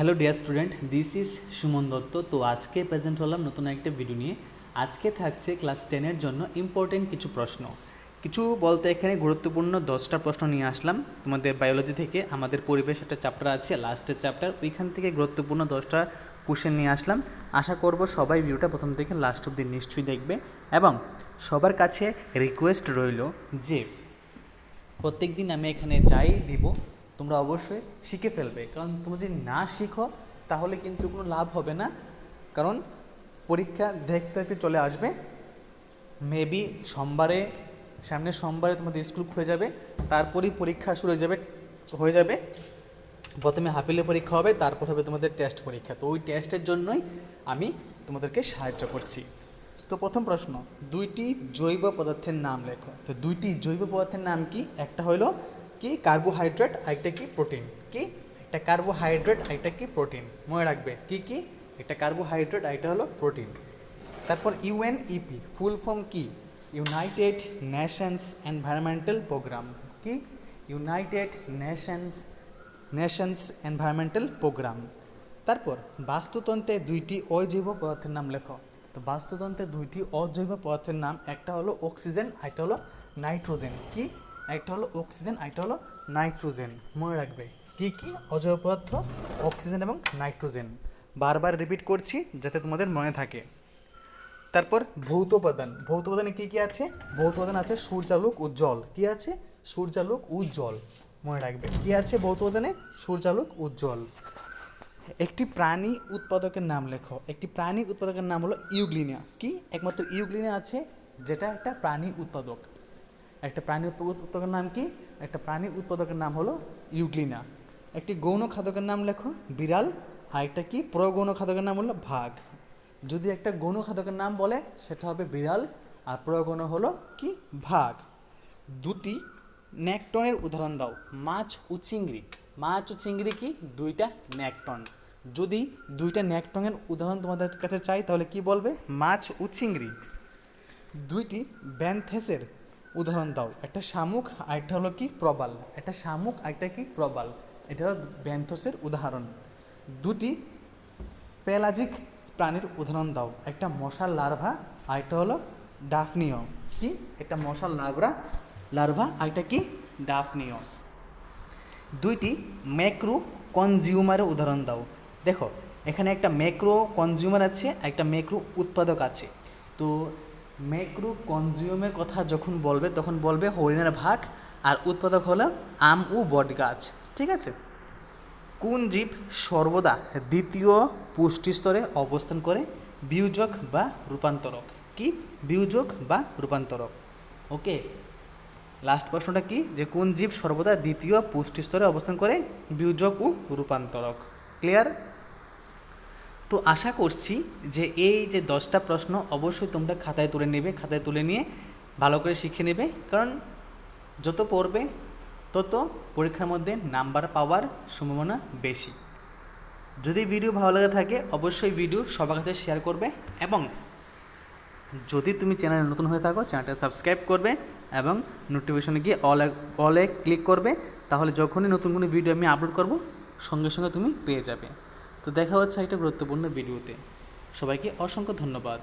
Hello dear student this is Suman Dutta তো আজকে present হলাম নতুন একটা ভিডিও নিয়ে। আজকে থাকছে ক্লাস টেনের জন্য ইম্পর্টেন্ট কিছু প্রশ্ন। কিছু বলতে এখানে গুরুত্বপূর্ণ দশটা প্রশ্ন নিয়ে আসলাম। তোমাদের বায়োলজি থেকে আমাদের পরিবেশ একটা চ্যাপ্টার আছে লাস্টের চ্যাপ্টার ওইখান থেকে গুরুত্বপূর্ণ দশটা কোশ্চেন নিয়ে আসলাম। আশা করব সবাই ভিডিওটা প্রথম থেকে লাস্ট অব্দি নিশ্চয়ই দেখবে। এবং সবার কাছে রিকোয়েস্ট রইল যে প্রত্যেক দিন আমি এখানে যাই, দিব। তোমরা অবশ্যই শিখে ফেলবে। কারণ তোমরা যদি না শিখো, তাহলে কিন্তু কোনো লাভ হবে না। কারণ পরীক্ষা দেখতে দেখতে চলে আসবে। মেবি সোমবারে, সামনের সোমবারে তোমাদের স্কুল খুলে যাবে। তারপরেই পরীক্ষা শুরু হয়ে যাবে হয়ে যাবে। প্রথমে হাফিলে পরীক্ষা হবে, তারপর হবে তোমাদের টেস্ট পরীক্ষা। তো ওই টেস্টের জন্যই আমি তোমাদেরকে সাহায্য করছি। তো প্রথম প্রশ্ন, দুইটি জৈব পদার্থের নাম লেখো। তো দুইটি জৈব পদার্থের নাম কি? একটা হলো কি কার্বোহাইড্রেট আরেকটা কি প্রোটিন কি? একটা কার্বোহাইড্রেট আরেকটা কি প্রোটিন মনে রাখবে, কি কি? একটা কার্বোহাইড্রেট আরেকটা হলো প্রোটিন তারপর ইউএনইপি ফুল ফর্ম কি? ইউনাইটেড নেশনস এনভায়রনমেন্টাল প্রোগ্রাম কি? United Nations Nations environmental programme তারপর বাস্তুতন্ত্রে দুইটি অজৈব পদার্থের নাম লেখো। তো বাস্তুতন্ত্রে দুইটি অজৈব পদার্থের নাম, একটা হলো অক্সিজেন আরেকটা হলো নাইট্রোজেন কি? একটা হলো অক্সিজেন একটা হলো নাইট্রোজেন মনে রাখবে, কি কি? অজৈব পদার্থ অক্সিজেন এবং নাইট্রোজেন বারবার রিপিট করছি যাতে তোমাদের মনে থাকে। তারপর ভৌত উপাদান। ভৌত উপাদানে কী কী আছে? ভৌত উপাদান আছে সূর্যালোক উজ্জ্বল কী আছে? সূর্যালোক উজ্জ্বল মনে রাখবে, কী আছে ভৌত উপাদানে? সূর্যালোক উজ্জ্বল একটি প্রাণী উৎপাদকের নাম লেখো। একটি প্রাণী উৎপাদকের নাম হলো ইউগ্লিনিয়া। কি? একমাত্র ইউগ্লিনিয়া আছে, যেটা একটা প্রাণী উৎপাদক। একটা প্রাণী উৎপাদকের নাম কি? একটা প্রাণী উৎপাদকের নাম হলো ইউগ্লিনা একটি গৌণ খাদকের নাম লেখো, বিড়াল। আর একটা কি? প্রগৌণ খাদকের নাম হলো ভাগ। যদি একটা গৌণ খাদকের নাম বলে, সেটা হবে বিড়াল। আর প্রগৌণ হলো কি? ভাগ। দুটি ন্যাকটনের উদাহরণ দাও। মাছ ও চিংড়ি। মাছ ও চিংড়ি কি? দুইটা ন্যাকটন। যদি দুইটা ন্যাকটনের উদাহরণ তোমাদের কাছে চাই, তাহলে কি বলবে? মাছ ও চিংড়ি। দুইটি ব্যান্থেসের উদাহরণ দাও। একটা শামুক, আরেকটা হলো কি? প্রবাল। একটা শামুক, আরেকটা কি? প্রবাল। এটা হলো ব্যান্থসের উদাহরণ। দুটি পেলাজিক প্রাণীর উদাহরণ দাও। একটা মশার লার্ভা, আরেকটা হলো ডাফনিয় কি? একটা মশার লার্ভা লার্ভা, আরেকটা কি? ডাফনিয় দুইটি ম্যাক্রো কনজিউমারের উদাহরণ দাও। দেখো, এখানে একটা ম্যাক্রো কনজিউমার আছে, একটা ম্যাক্রো উৎপাদক আছে। তো ম্যাক্রো কনজিউমের কথা যখন বলবে, তখন বলবে হরিণের ভাগ, আর উৎপাদক হলো আম ও বট গাছ ঠিক আছে? কোন জীব সর্বদা দ্বিতীয় পুষ্টি স্তরে অবস্থান করে? বিয়োজক বা রূপান্তরক। কি? বিয়োজক বা রূপান্তরক। ওকে? লাস্ট প্রশ্নটা কি? যে কোন জীব সর্বদা দ্বিতীয় পুষ্টি স্তরে অবস্থান করে? বিয়োজক ও রূপান্তরক। ক্লিয়ার তো আশা করছি যে এই যে দশটা প্রশ্ন অবশ্যই তোমরা খাতায় তুলে নেবে, খাতায় তুলে নিয়ে ভালো করে শিখে নেবে। কারণ যত পড়বে, তত পরীক্ষার মধ্যে নাম্বার পাওয়ার সম্ভাবনা বেশি। যদি ভিডিও ভালো লাগে থাকে, অবশ্যই ভিডিও সবার কাছে শেয়ার করবে এবং যদি তুমি চ্যানেলে নতুন হয়ে থাকো চ্যানেলটা সাবস্ক্রাইব করবে এবং নোটিফিকেশনে গিয়ে অল অলে ক্লিক করবে, তাহলে যখনই নতুন কোনো ভিডিও আমি আপলোড করব, সঙ্গে সঙ্গে তুমি পেয়ে যাবে। তো দেখা হচ্ছে একটা গুরুত্বপূর্ণ ভিডিওতে। সবাইকে অসংখ্য ধন্যবাদ।